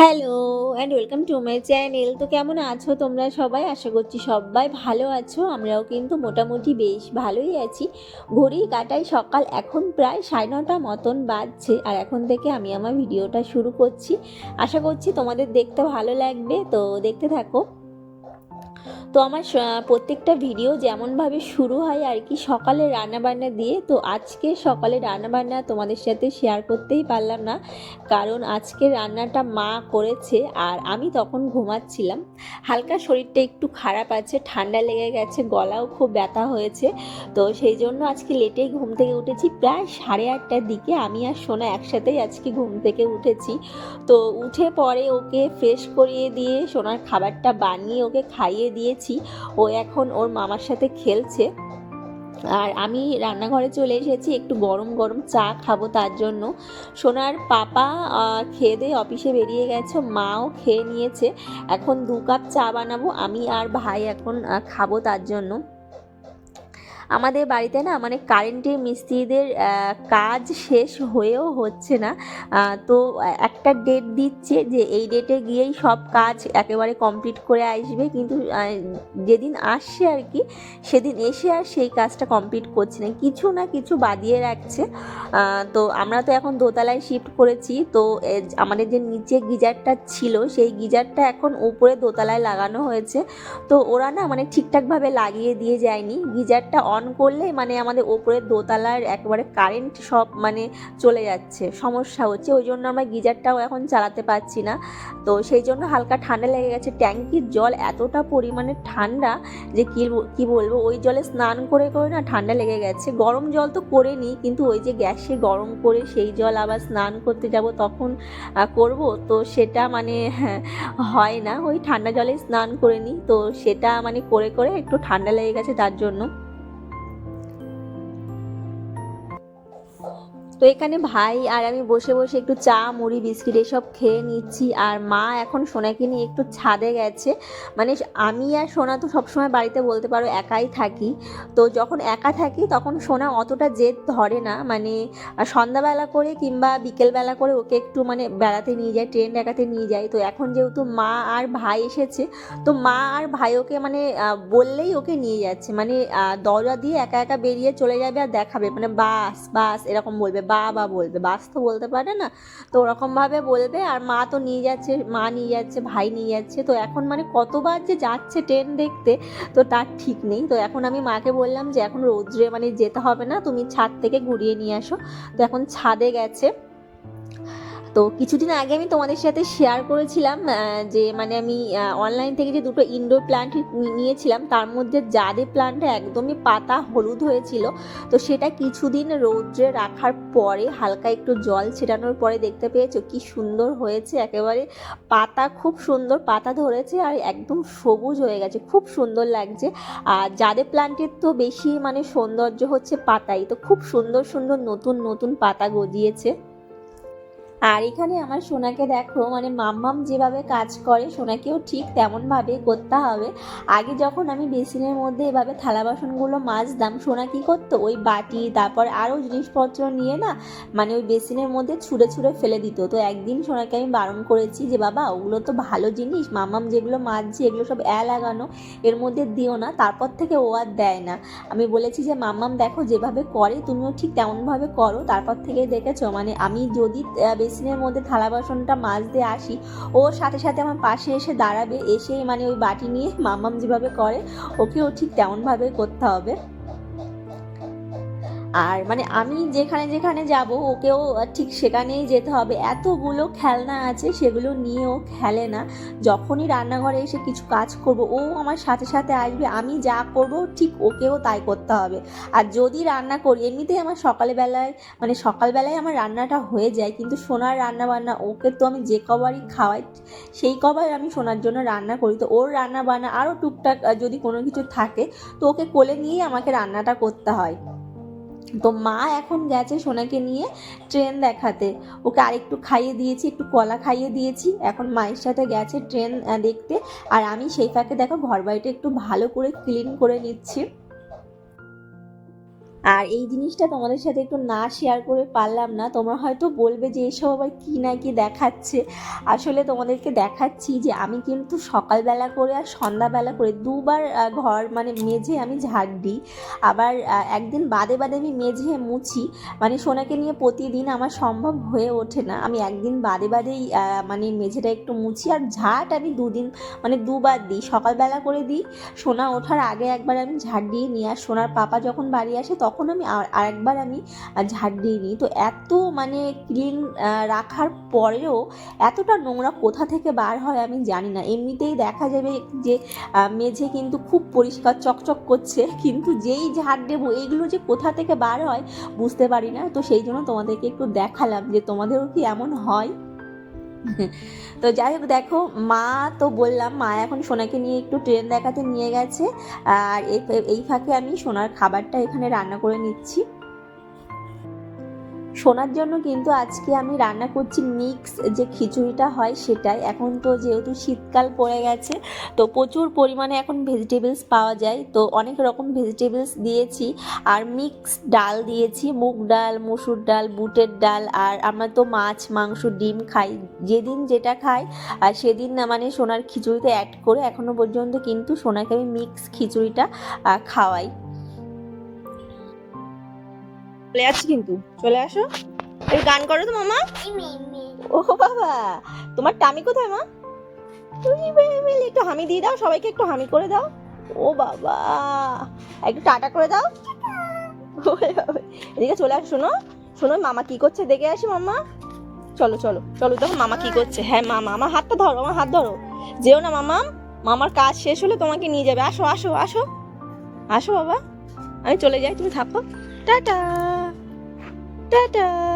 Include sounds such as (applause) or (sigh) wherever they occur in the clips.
Hello and welcome to my channel তো কেমন আছো তোমরা সবাই? আশা করছি সবাই ভালো আছো। আমরাও কিন্তু মোটামুটি বেশ ভালোই আছি। ঘড়ি কাটাই সকাল এখন প্রায় সাড়ে নটা মতন বাজছে আর এখন থেকে আমি আমার ভিডিওটা শুরু করছি। আশা করছি তোমাদের দেখতে ভালো লাগবে। তো দেখতে থাকো। তো আমার প্রত্যেকটা ভিডিও যেমনভাবে শুরু হয় আর কি সকালে রান্নাবান্না দিয়ে, তো আজকে সকালে রান্নাবান্না তোমাদের সাথে শেয়ার করতেই পারলাম না। কারণ আজকে রান্নাটা মা করেছে আর আমি তখন ঘুমাচ্ছিলাম। হালকা শরীরটা একটু খারাপ আছে, ঠান্ডা লেগে গেছে, গলাও খুব ব্যথা হয়েছে। তো সেই জন্য আজকে লেটেই ঘুম থেকে উঠেছি। প্রায় সাড়ে আটটার দিকে আমি আর সোনা একসাথেই আজকে ঘুম থেকে উঠেছি। তো উঠে পরে ওকে ফ্রেশ করিয়ে দিয়ে সোনার খাবারটা বানিয়ে ওকে খাইয়ে দিয়েছি ও এখন ওর মামার সাথে খেলছে। আর আমি রান্নাঘরে চলে এসেছি, একটু গরম গরম চা খাব তার জন্য। সোনার পাপা খেয়ে দিয়ে অফিসে বেরিয়ে গেছে, মাও খেয়ে নিয়েছে। এখন দু কাপ চা বানাবো, আমি আর ভাই এখন খাব তার জন্য। আমাদের বাড়িতে না মানে কারেন্টের মিস্ত্রিদের কাজ শেষ হয়েও হচ্ছে না। তো একটা ডেট দিচ্ছে যে এই ডেটে গিয়েই সব কাজ একেবারে কমপ্লিট করে আসবে। কিন্তু যেদিন আসছে আর কি, সেদিন এসে আর সেই কাজটা কমপ্লিট করছে না। কিছু না কিছু বাদিয়ে রাখছে। তো আমরা তো এখন দোতলায় শিফট করেছি। তো আমাদের যে নিচে গিজারটা ছিল, সেই গিজারটা এখন উপরে দোতলায় লাগানো হয়েছে। তো ওরা না মানে ঠিকঠাকভাবে লাগিয়ে দিয়ে যায়নি। গিজারটা অন করলে মানে আমাদের ওপরের দোতলার একেবারে কারেন্ট সব মানে চলে যাচ্ছে, সমস্যা হচ্ছে। ওই জন্য আমরা গিজারটাও এখন চালাতে পারছি না। তো সেই জন্য হালকা ঠান্ডা লেগে গেছে। ট্যাঙ্কির জল এতটা পরিমাণে ঠান্ডা যে কি কি বলব? ওই জলে স্নান করে করে না ঠান্ডা লেগে গেছে। গরম জল তো করে নিই কিন্তু ওই যে গ্যাসে গরম করে সেই জল আবার স্নান করতে যাব তখন করব। তো সেটা মানে (laughs) হয় না। ওই ঠান্ডা জলে স্নান করে নিই। তো সেটা মানে করে করে একটু ঠান্ডা লেগে গেছে তার জন্য। তো এখানে ভাই আর আমি বসে বসে একটু চা, মুড়ি, বিস্কিট এসব খেয়ে নিচ্ছি। আর মা এখন সোনাকে নিয়ে একটু ছাদে গেছে। মানে আমি আর সোনা তো সবসময় বাড়িতে বলতে পারো একাই থাকি। তো যখন একা থাকি তখন সোনা অতটা জেদ ধরে না। মানে সন্ধ্যাবেলা করে কিংবা বিকেলবেলা করে ওকে একটু মানে বেড়াতে নিয়ে যায়, ট্রেন দেখাতে নিয়ে যায়। তো এখন যেহেতু মা আর ভাই এসেছে, তো মা আর ভাই ওকে মানে বললেই ওকে নিয়ে যাচ্ছে। মানে দরজা দিয়ে একা একা বেরিয়ে চলে যাবে আর দেখাবে। মানে বাস বাস এরকম বলবে। বা বা বলবে বাস তো বলতে পারে না? তো ওরকমভাবে বলবে, আর মা তো নিয়ে যাচ্ছে, মা নিয়ে যাচ্ছে, ভাই নিয়ে যাচ্ছে, তো এখন মানে কতবার যে যাচ্ছে ট্রেন দেখতে, তো তার ঠিক নেই। তো এখন আমি মাকে বললাম যে, এখন রৌদ্রে মানে যেতে হবে না, তুমি ছাদ থেকে ঘুরিয়ে নিয়ে আসো। তো এখন ছাদে গেছে। তো কিছুদিন আগে আমি তোমাদের সাথে শেয়ার করেছিলাম যে মানে আমি অনলাইন থেকে যে দুটো ইনডোর প্ল্যান্ট নিয়েছিলাম, তার মধ্যে জাদে প্ল্যান্টটা একদমই পাতা হলুদ হয়েছিল, তো সেটা কিছুদিন রৌদ্রে রাখার পরে, হালকা একটু জল ছেটানোর পরে দেখতে পেয়েছ কি সুন্দর হয়েছে, একেবারে পাতা খুব সুন্দর, পাতা ধরেছে আর একদম সবুজ হয়ে গেছে, খুব সুন্দর লাগছে। আর জাদে প্ল্যান্টের তো বেশি মানে সৌন্দর্য হচ্ছে পাতাই, তো খুব সুন্দর সুন্দর নতুন নতুন পাতা গজিয়েছে। আর এখানে আমার সোনাকে দেখো মানে মাম্মাম যেভাবে কাজ করে, সোনাকেও ঠিক তেমনভাবে করতে হবে। আগে যখন আমি বেসিনের মধ্যে এভাবে থালা বাসনগুলো মাজতাম, সোনা কী করতো? ওই বাটি, তারপর আরও জিনিসপত্র নিয়ে না মানে ওই বেসিনের মধ্যে ছুঁড়ে ছুঁড়ে ফেলে দিত। তো একদিন সোনাকে আমি বারণ করেছি যে, বাবা, ওগুলো তো ভালো জিনিস, মাম্মাম যেগুলো মাজছে, এগুলো সব অ্যা লাগানো, এর মধ্যে দিও না, তারপর থেকে ও আর দেয় না। আমি বলেছি যে, মাম্মাম দেখো, যেভাবে করে, তুমিও ঠিক তেমনভাবে করো, তারপর থেকে দেখেছ মানে আমি যদি বেসিনের মধ্যে থালা বাসনটা মাজতে আসি। ওর সাথে সাথে আমার পাশে এসে দাঁড়াবে, এসেই মানে ওই বাটি নিয়ে মামাম যেভাবে করে, ওকেও ঠিক তেমনভাবে করতে হবে। আর মানে আমি যেখানে যেখানে যাব, ওকেও ঠিক সেখানেই যেতে হবে। এতগুলো খেলনা আছে, সেগুলো নিয়েও খেলে না। যখনই রান্নাঘরে এসে কিছু কাজ করব, ও আমার সাথে সাথে আসবে, আমি যা করব ঠিক ওকেও তাই করতে হবে। আর যদি রান্না করি, এমনিতেই আমার সকালবেলায় মানে সকালবেলায় আমার রান্নাটা হয়ে যায়, কিন্তু সোনার রান্না বান্না ওকে তো আমি যে কবারই খাওয়াই, সেই কবার আমি সোনার জন্য রান্না করি। তো ওর রান্না বান্না আরও টুকটাক যদি কোনো কিছু থাকে, তো ওকে কোলে নিয়েই আমাকে রান্নাটা করতে হয়। তো মা এখন গেছে সোনাকে নিয়ে ট্রেন দেখাতে। ওকে আরেকটু খাইয়ে দিয়েছি, একটু কলা খাইয়ে দিয়েছি। এখন মায়ের সাথে গেছে ট্রেন দেখতে। আর আমি সেই ফাঁকে দেখো ঘর বাড়িটা একটু ভালো করে ক্লিন করে নিচ্ছি। আর এই জিনিসটা তোমাদের সাথে একটু না শেয়ার করে পারলাম না। তোমরা হয়তো বলবে যে এসব আবার কী না কি দেখাচ্ছে। আসলে তোমাদেরকে দেখাচ্ছি যে আমি কিন্তু সকালবেলা করে আর সন্ধ্যাবেলা করে দুবার ঘর মানে মেঝে আমি ঝাড় দিই। আবার একদিন বাদে বাদে আমি মেঝে মুছি। মানে সোনাকে নিয়ে প্রতিদিন আমার সম্ভব হয়ে ওঠে না। আমি একদিন বাদে বাদেই মানে মেঝেটা একটু মুছি আর ঝাড় আমি দুদিন মানে দুবার দিই। সকালবেলা করে দিই, সোনা ওঠার আগে একবার আমি ঝাড় দিয়ে নিই। আর সোনার পাপা যখন বাড়ি আসে তখন আমি আর- আরেকবার আমি ঝাড় দিয়ে নিই। তো এত মানে ক্লিন রাখার পরেও এতটা নোংরা কোথা থেকে বার হয় আমি জানি না। এমনিতেই দেখা যাবে যে মেঝে কিন্তু খুব পরিষ্কার, চকচক করছে। (laughs) কিন্তু যেই ঝাড় দেবো এইগুলো যে কোথা থেকে বার হয় বুঝতে পারি না। তো সেই জন্য তোমাদেরকে একটু দেখালাম যে তোমাদেরও কি এমন হয়? তো যাই হোক, দেখো, মা তো বললাম, মা এখন সোনাকে নিয়ে একটু ট্রেন দেখাতে নিয়ে গেছে। আর এই ফাঁকে আমি সোনার খাবারটা এখানে রান্না করে নিচ্ছি। সোনার জন্য কিন্তু আজকে আমি রান্না করছি মিক্স যে খিচুড়িটা হয় সেটাই। এখন তো যেহেতু শীতকাল পড়ে গেছে, তো প্রচুর পরিমাণে এখন ভেজিটেবলস পাওয়া যায়। তো অনেক রকম ভেজিটেবলস দিয়েছি, আর মিক্স ডাল দিয়েছি, মুগ ডাল, মসুর ডাল, বুটের ডাল, আর আমরা তো মাছ, মাংস, ডিম খাই। যেদিন যেটা খাই, আর সেদিন মানে সোনার খিচুড়িতে অ্যাড করে এখনও পর্যন্ত কিন্তু সোনাকে আমি মিক্স খিচুড়িটা খাওয়াই। চলে যাচ্ছি কিন্তু। চলে আসো। এই গান করো তো, মামা। ও বাবা, তোমার টামি কোথায়, মা? তুমি একটু হামি দিয়ে দাও, সবাইকে একটু হামি করে দাও। ও বাবা, একটু টাটা করে দাও। এদিকে চলে আসো, শোনো। শোনো, মামা কি করছে, দেখে আসি, মামা। চলো চলো চলো, দেখো মামা কি করছে। হ্যাঁ মামা আমার হাতটা ধরো আমার হাত ধরো। যেও না, মামা। মামার কাজ শেষ হলে তোমাকে নিয়ে যাবে। আসো আসো আসো। আসো, বাবা। আমি চলে যাই, তুমি থাকো। টাটা। টাটা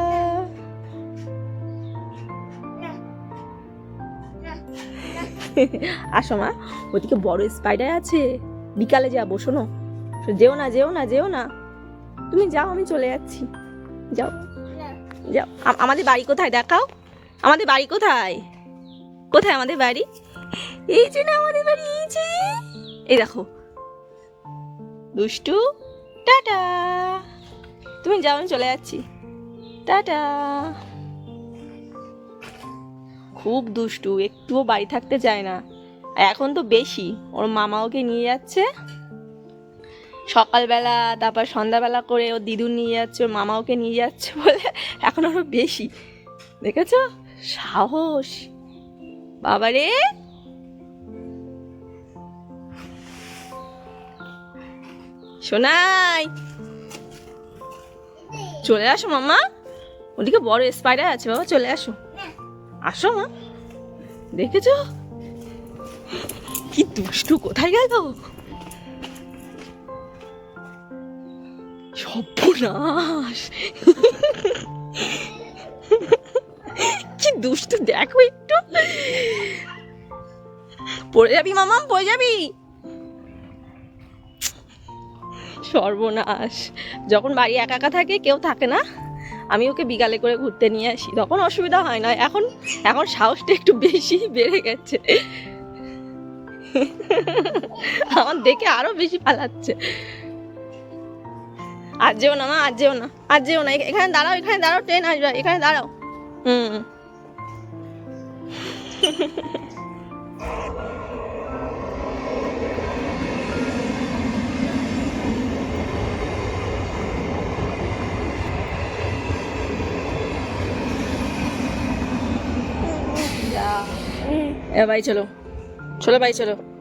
(laughs) আসো মা, ওদিকে বড় স্পাইডার আছে। বিকালে যাব, শোনো। যেও না যেও না যেও না। তুমি যাও, আমি চলে যাচ্ছি। যাও। যাও। আমাদের বাড়ি কোথায়? দেখাও। আমাদের বাড়ি কোথায়? কোথায় আমাদের বাড়ি? এই যে না, আমাদের বাড়ি, এই যে। এই দেখো। দুষ্টু, টাটা। তুমি যাও, আমি চলে যাচ্ছি। টাটা। খুব দুষ্টু, একটুও বাড়ি থাকতে চায় না। এখন তো বেশি, ওর মামা ওকে নিয়ে যাচ্ছে। সকালবেলা, তারপর সন্ধ্যাবেলা করে ওর দিদুন নিয়ে যাচ্ছে, ওর মামা ওকে নিয়ে যাচ্ছে বলে এখন আরও বেশি। দেখেছ? সাহস। বাবারে। শোনাই চলে আসো মামা। ওদিকে বড় স্পাইডার আছে বাবা, চলে আসো। আসো মা। দেখেছ? কি দুষ্টু, কোথায় গেল? সর্বনাশ। কি দুষ্টু, দেখো একটু। পড়ে যাবি মামাম পড়ে যাবি। সর্বনাশ। যখন বাড়ি একা একা থাকে, কেউ থাকে না। আমি ওকে বিকালে করে ঘুরতে নিয়ে আসি। তখন অসুবিধা হয় না। এখন এখন সাহসটা একটু বেশি বেড়ে গেছে। আমার দেখে আরও বেশি পালাচ্ছে। আর যেও না মা, আর যেও না, আর যেও না। এখানে দাঁড়াও এখানে দাঁড়াও, ট্রেন আসবে। এখানে দাঁড়াও। হুম। ভাই চলো। চলো ভাই চলো।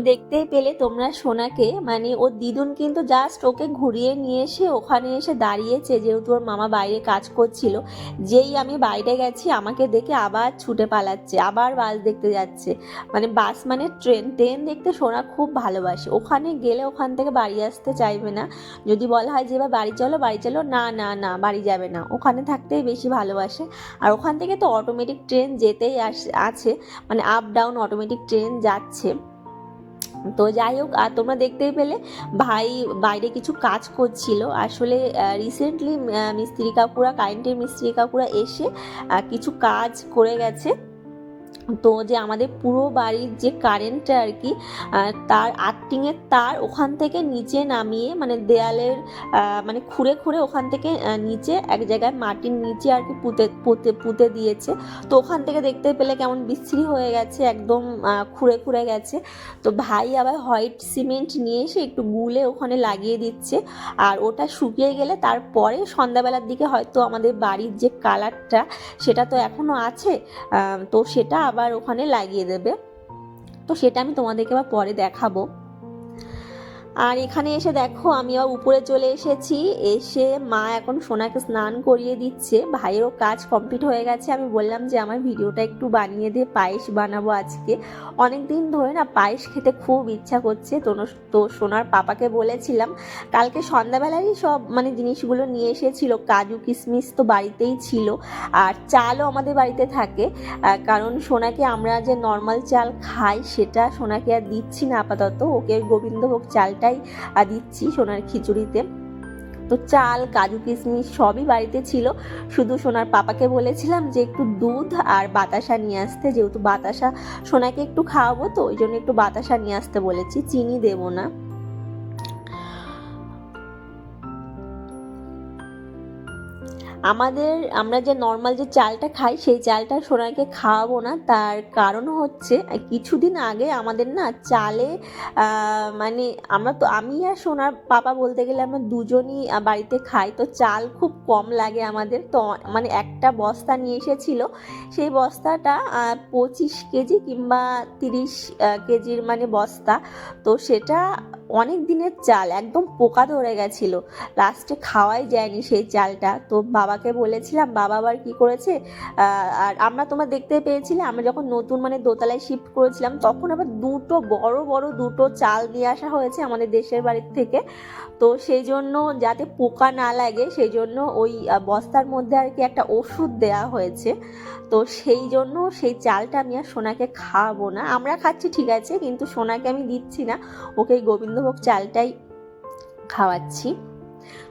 দেখতেই পেলে তোমরা সোনাকে। মানে ওর দিদুন কিন্তু জাস্ট ওকে ঘুরিয়ে নিয়ে এসে ওখানে এসে দাঁড়িয়েছে, যেহেতু ওর মামা বাইরে কাজ করছিল। যেই আমি বাইরে গেছি, আমাকে দেখে আবার ছুটে পালাচ্ছে, আবার বাস দেখতে যাচ্ছে। মানে বাস মানে ট্রেন ট্রেন দেখতে সোনা খুব ভালোবাসে। ওখানে গেলে ওখান থেকে বাড়ি আসতে চাইবে না। যদি বলা হয় যে, এবার বাড়ি চলো বাড়ি চলো, না না না, বাড়ি যাবে না। ওখানে থাকতেই বেশি ভালোবাসে। আর ওখান থেকে তো অটোমেটিক ট্রেন যেতেই আস- আছে। মানে আপ ডাউন অটোমেটিক ট্রেন যাচ্ছে। তো যাই হোক, আর তোমরা দেখতেই পেলে ভাই বাইরে কিছু কাজ করছিল। আসলে রিসেন্টলি মিস্ত্রি কাকুরা কারেন্টের মিস্ত্রি কাকুরা এসে কিছু কাজ করে গেছে। তো যে আমাদের পুরো বাড়ির যে কারেন্টটা আর কি তার আর্টিংয়ের তার ওখান থেকে নিচে নামিয়ে মানে দেয়ালের মানে খুঁড়ে খুঁড়ে ওখান থেকে নিচে এক জায়গায় মাটির নিচে আর কি পুঁতে পুঁতে পুঁতে দিয়েছে। তো ওখান থেকে দেখতে পেলে কেমন বিশ্রী হয়ে গেছে, একদম খুঁড়ে খুঁড়ে গেছে। তো ভাই আবার হোয়াইট সিমেন্ট নিয়ে এসে একটু গুলে ওখানে লাগিয়ে দিচ্ছে। আর ওটা শুকিয়ে গেলে তারপরে সন্ধ্যাবেলার দিকে হয়তো আমাদের বাড়ির যে কালারটা সেটা তো এখনও আছে তো সেটা আবার ওখানে লাগিয়ে দেবে। তো সেটা আমি তোমাদেরকে আবার পরে দেখাবো। আর এখানে এসে দেখো, আমি আবার উপরে চলে এসেছি। এসে মা এখন সোনাকে স্নান করিয়ে দিচ্ছে। ভাইয়েরও কাজ কমপ্লিট হয়ে গেছে। আমি বললাম যে, আমার ভিডিওটা একটু বানিয়ে দিয়ে পায়েস বানাবো আজকে। অনেক দিন ধরে না পায়েস খেতে খুব ইচ্ছা করছে। তো তো সোনার পাপাকে বলেছিলাম, কালকে সন্ধ্যাবেলারই সব মানে জিনিসগুলো নিয়ে এসেছিল। কাজু, কিশমিশ তো বাড়িতেই ছিল। আর চালও আমাদের বাড়িতে থাকে। কারণ সোনাকে আমরা যে নর্মাল চাল খাই, সেটা সোনাকে আর দিচ্ছি না আপাতত। ওকে গোবিন্দভোগ চালটাই আহ, দিচ্ছি সোনার খিচুড়িতে। তো চাল কাজু কিশমিশ সবই বাড়িতে ছিল। শুধু সোনার পাপাকে বলেছিলাম যে একটু দুধ আর বাতাসা নিয়ে আসতে। যেহেতু বাতাসা সোনাকে একটু খাওয়াবো তো ওই জন্য একটু বাতাসা নিয়ে আসতে বলেছি। চিনি দেবো না। আমাদের, আমরা যে নর্মাল যে চালটা খাই, সেই চালটা সোনাকে খাওয়াবো না। তার কারণ হচ্ছে, কিছুদিন আগে আমাদের না চালে মানে আমরা তো, আমি আর সোনার পাপা বলতে গেলে আমরা দুজনই বাড়িতে খাই। তো চাল খুব কম লাগে আমাদের। তো মানে একটা বস্তা নিয়ে এসেছিল। সেই বস্তাটা পঁচিশ কেজি কিংবা তিরিশ কেজির মানে বস্তা। তো সেটা অনেক দিনের চাল একদম পোকা ধরে গেছিল। লাস্টে খাওয়াই যায়নি সেই চালটা। তো বাবাকে বলেছিলাম, বাবা আবার কি করেছে? আর আমরা তোমার দেখতে পেয়েছিলে, আমরা যখন নতুন মানে দোতলায় শিফট করেছিলাম, তখন আবার দুটো বড় বড় দুটো চাল দিয়ে আসা হয়েছে আমাদের দেশের বাড়ির থেকে। তো সেই জন্য যাতে পোকা না লাগে, সেই জন্য ওই বস্তার মধ্যে আর কি একটা ওষুধ দেওয়া হয়েছে। তো সেই জন্য সেই চালটা আমি আর সোনাকে খাওয়াবো না। আমরা খাচ্ছি ঠিক আছে, কিন্তু সোনাকে আমি দিচ্ছি না। ওকে এই গোবিন্দভোগ চালটাই খাওয়াচ্ছি।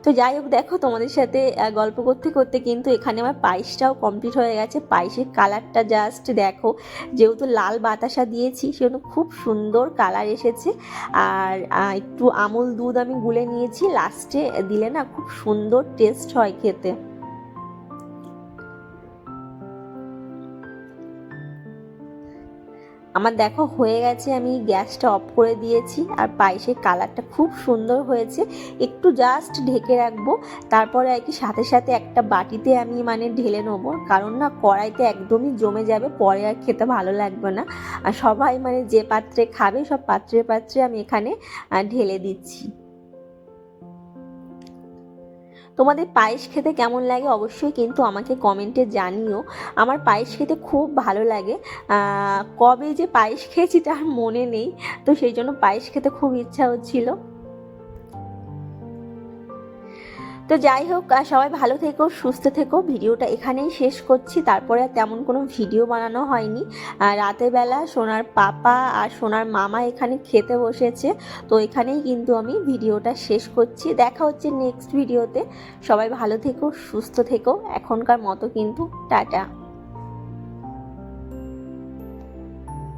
তো যাই হোক, দেখো তোমাদের সাথে গল্প করতে করতে কিন্তু এখানে আমার পায়েসটাও কমপ্লিট হয়ে গেছে। পায়েসের কালারটা জাস্ট দেখো, যেহেতু লাল বাতাসা দিয়েছি, সেজন্য খুব সুন্দর কালার এসেছে। আর একটু আমুল দুধ আমি গুলে নিয়েছি। লাস্টে দিলে না খুব সুন্দর টেস্ট হয় খেতে। আমার দেখো হয়ে গেছে, আমি গ্যাসটা অফ করে দিয়েছি আর পায়েসের কালারটা খুব সুন্দর হয়েছে। একটু জাস্ট ঢেকে রাখব, তারপরে আর কি সাথে সাথে একটা বাটিতে আমি মানে ঢেলে নেব, কারণ না কড়াইতে একদমই জমে যাবে, পরে আর খেতে ভালো লাগবে না। আর সবাই মানে যে পাত্রে খাবে, সব পাত্রে পাত্রে আমি এখানে ঢেলে দিচ্ছি। তোমাদের পায়েস খেতে কেমন লাগে অবশ্যই কিন্তু আমাকে কমেন্টে জানিও। আমার পায়েস খেতে খুব ভালো লাগে। কবে যে পায়েস খেয়েছি তার মনে নেই। তো সেই জন্য পায়েস খেতে খুব ইচ্ছা হচ্ছিল। তো যাই হোক সবাই ভালো থেকো, সুস্থ থেকো। ভিডিওটা এখানেই শেষ করছি। তারপরে তেমন কোনো ভিডিও বানানো হয়নি। রাতের বেলা সোনার পাপা আর সোনার মামা এখানে খেতে বসেছে। তো এখানেই কিন্তু আমি ভিডিওটা শেষ করছি। দেখা হচ্ছে নেক্সট ভিডিওতে। সবাই ভালো থেকো, সুস্থ থেকো। এখনকার মতো কিন্তু টাটা।